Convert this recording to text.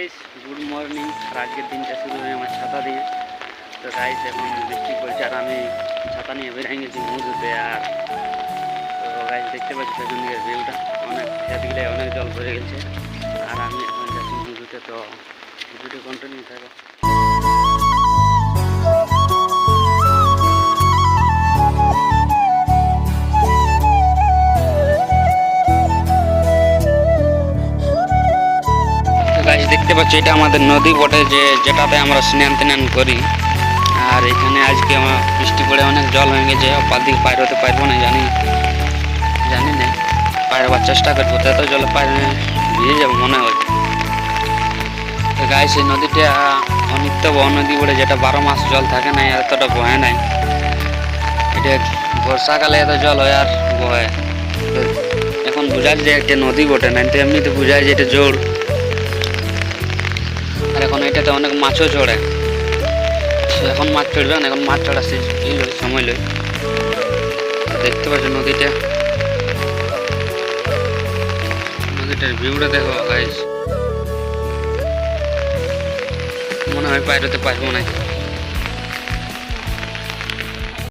Guys good morning আর আজকের দিনটা শুরু হয়ে আমার ছাতা দিয়ে। তো গাইস এখন বৃষ্টি পড়ছে আর আমি ছাতা নিয়ে বেরিয়ে গেছি মধুতে আর। তো গাইস দেখতে পাচ্ছি পেছন দিকের ভিউটা অনেক খেতগুলো অনেক জল ভরে গেছে। আর আমি এখন যাচ্ছি মধুতে, তো ভিডিওটি কন্টিনিউ থাকে গাছ দেখতে পাচ্ছি, এটা আমাদের নদী বটে, যে যেটাতে আমরা স্নান টান করি। আর এখানে আজকে আমার বৃষ্টি পড়ে, অনেক জল হয়ে গেছে, ওপার দিকে পার হতে পারব না, জানি। জানি না পারবার চেষ্টা করব তো জলে পার ভিজে যাব মনে হয়। তো গাছ এই নদীটা অনিত্য নদী বলে যেটা বারো মাস জল থাকে না, এতটা বহে নাই। এটা বর্ষাকালে এত জল হয় আর বহে। এখন বোঝা যায় একটা নদী বটে, না তো এমনিতে বোঝা যায় যে এটা জোর। আর এখন এটাতে অনেক মাছও চড়ে এখন মাছ চড়বে না, এখন মাছ চড়া সে- লই, সময় লই। দেখতে পাচ্ছ নদীটা। নদীটার ভিউটা দেখো মনে হয় বাইরেতে পারব না